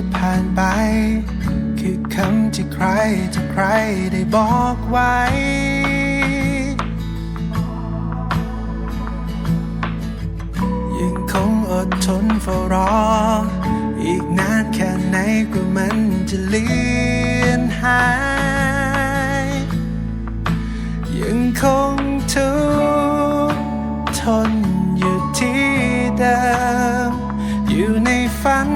ะผ่านไป คือคำที่ใครจะใครได้บอกไว้ ยังคงอดทนเฝ้ารอ อีกนานแค่ไหนกว่ามันจะเลือนหาย ยังคงทุกทนอยู่ที่เดิม อยู่ในฝัน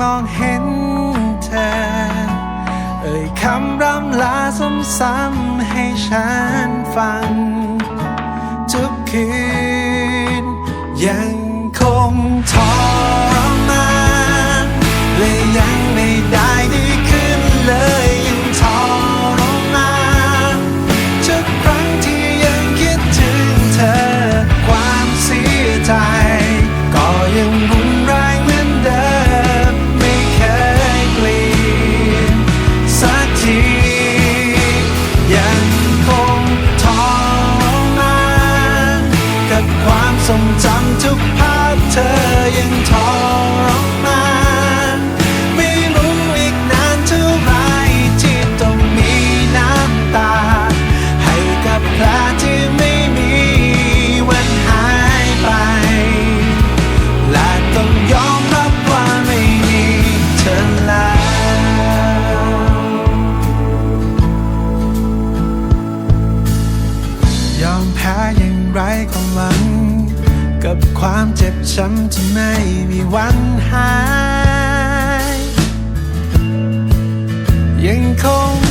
มองเห็นเธอ เอ่ยคำร่ำลาซ้ำๆให้ฉันฟัง ทุกคืนยังคงทอ ฉันจะไม่มีวันหาย ยังคง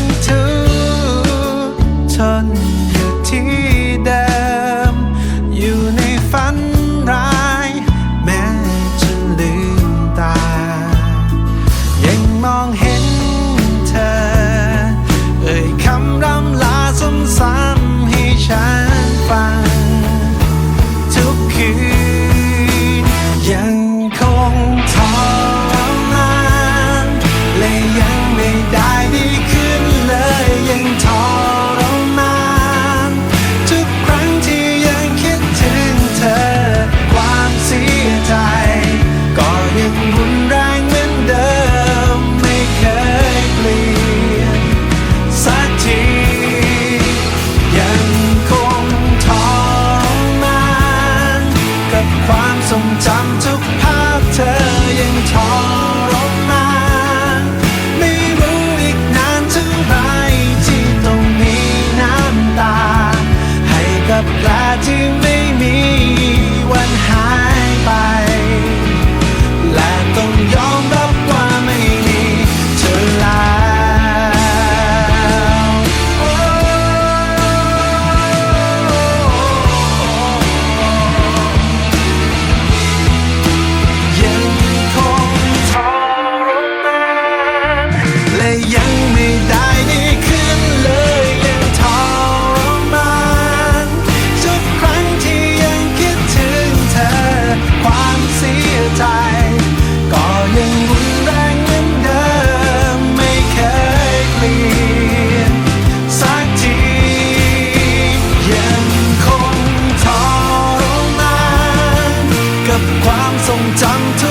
ความทรงจำทุกภาพเธอยังทอ กับความทรงจำ